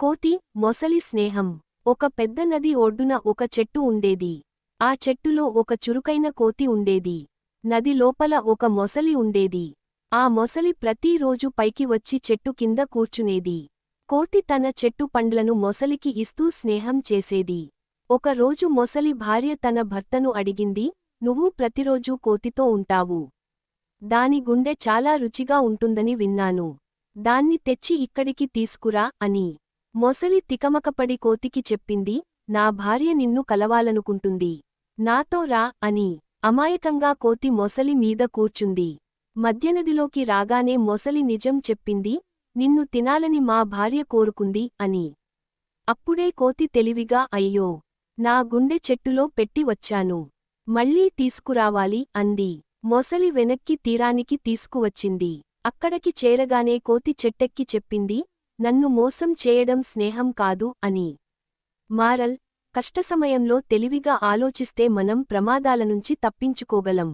కోతి మొసలి స్నేహం. ఒక పెద్ద నది ఒడ్డున ఒక చెట్టు ఉండేది. ఆ చెట్టులో ఒక చురుకైన కోతి ఉండేది. నది లోపల ఒక మొసలి ఉండేది. ఆ మొసలి ప్రతిరోజు పైకి వచ్చి చెట్టు కింద కూర్చునేది. కోతి తన చెట్టు పండ్లను మొసలికి ఇస్తూ స్నేహం చేసేది. ఒకరోజు మొసలి భార్య తన భర్తను అడిగింది నువ్వు ప్రతిరోజూ కోతితో ఉంటావు. దాని గుండె చాలా రుచిగా ఉంటుందని విన్నాను. దాన్ని తెచ్చి ఇక్కడికి తీసుకురా అని. మొసలి తికమకపడి కోతికి చెప్పింది నా భార్య నిన్ను కలవాలనుకుంటుంది. నాతో రా అని అమాయకంగా కోతి మొసలి మీద కూర్చుంది. మధ్యనదిలోకి రాగానే మొసలి నిజం చెప్పింది నిన్ను తినాలని మా భార్య కోరుకుంది అని. అప్పుడే కోతి తెలివిగా అయ్యో నా గుండె చెట్టులో పెట్టి వచ్చాను. మళ్ళీ తీసుకురావాలి అంది. మొసలి వెనక్కి తీరానికి తీసుకువచ్చింది. అక్కడికి చేరగానే కోతి చెట్టెక్కి చెప్పింది నన్ను మోసం చేయడం స్నేహం కాదు అని. మారల్ కష్టసమయంలో తెలివిగా ఆలోచిస్తే మనం ప్రమాదాల నుంచి తప్పించుకోగలం.